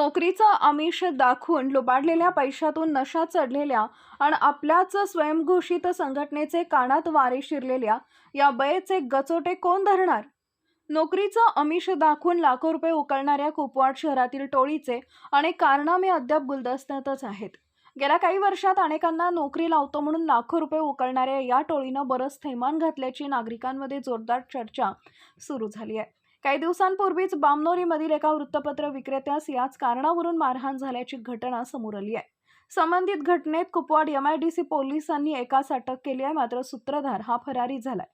नोकरीचं आमिष दाखवून लुबाडलेल्या पैशातून नशा चढलेल्या आणि आपल्याच स्वयंघोषित संघटनेचे कानात वारे शिरलेल्या या बयेचे गचोटे कोण धरणार? नोकरीचं आमिष दाखवून लाखो रुपये उकळणाऱ्या कुपवाड शहरातील टोळीचे अनेक कारनामे अद्याप गुलदस्त्यातच आहेत. गेल्या काही वर्षात अनेकांना नोकरी लावतो म्हणून लाखो रुपये उकळणाऱ्या या टोळीनं बरंच थैमान घातल्याची नागरिकांमध्ये जोरदार चर्चा सुरू झाली आहे. काही दिवसांपूर्वीच बामनोरीमधील एका वृत्तपत्र विक्रेत्यास याच कारणावरून मारहाण झाल्याची घटना समोर आली आहे. संबंधित घटनेत कुपवाड एमआयडीसी पोलिसांनी एकास अटक केली आहे मात्र सूत्रधार हा फरारी झालाय.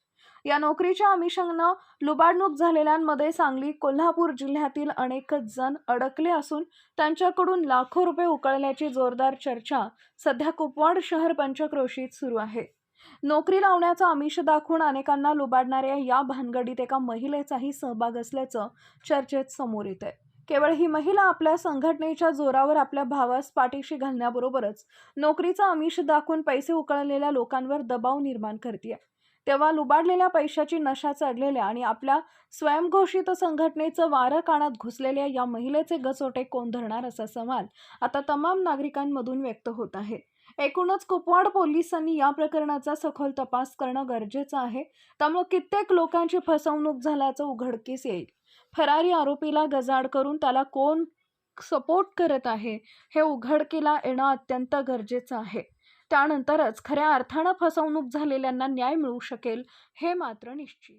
या नोकरीच्या आमिषानं लुबाडणूक झालेल्यांमध्ये सांगली कोल्हापूर जिल्ह्यातील अनेक जण अडकले असून त्यांच्याकडून लाखो रुपये उकळल्याची जोरदार चर्चा सध्या कुपवाड शहर पंचक्रोशीत सुरू आहे. नोकरी लावण्याचं आमिष दाखवून अनेकांना लुबाडणाऱ्या या भानगडीत एका महिलेचाही सहभाग असल्याचं चर्चेत समोर येत आहे केवळ ही महिला आपल्या संघटनेच्या जोरावर आपल्या भावास पाठीशी घालण्याबरोबरच नोकरीचं आमिष दाखवून पैसे उकळलेल्या लोकांवर दबाव निर्माण करते तेव्हा लुबाडलेल्या पैशाची नशा चढलेल्या आणि आपल्या स्वयंघोषित संघटनेचं वारं कानात घुसलेल्या या महिलेचे गचोटे कोण धरणार असा सवाल आता तमाम नागरिकांमधून व्यक्त होत आहे. एकूणच कुपवाड पोलिसांनी या प्रकरणाचा सखोल तपास करणं गरजेचं आहे. त्यामुळे कित्येक लोकांची फसवणूक झाल्याचं उघडकीस येईल. फरारी आरोपीला गजाड करून त्याला कोण सपोर्ट करत आहे हे उघडकीला येणं अत्यंत गरजेचं आहे. त्यानंतरच खऱ्या अर्थानं फसवणूक झालेल्यांना न्याय मिळू शकेल हे मात्र निश्चित.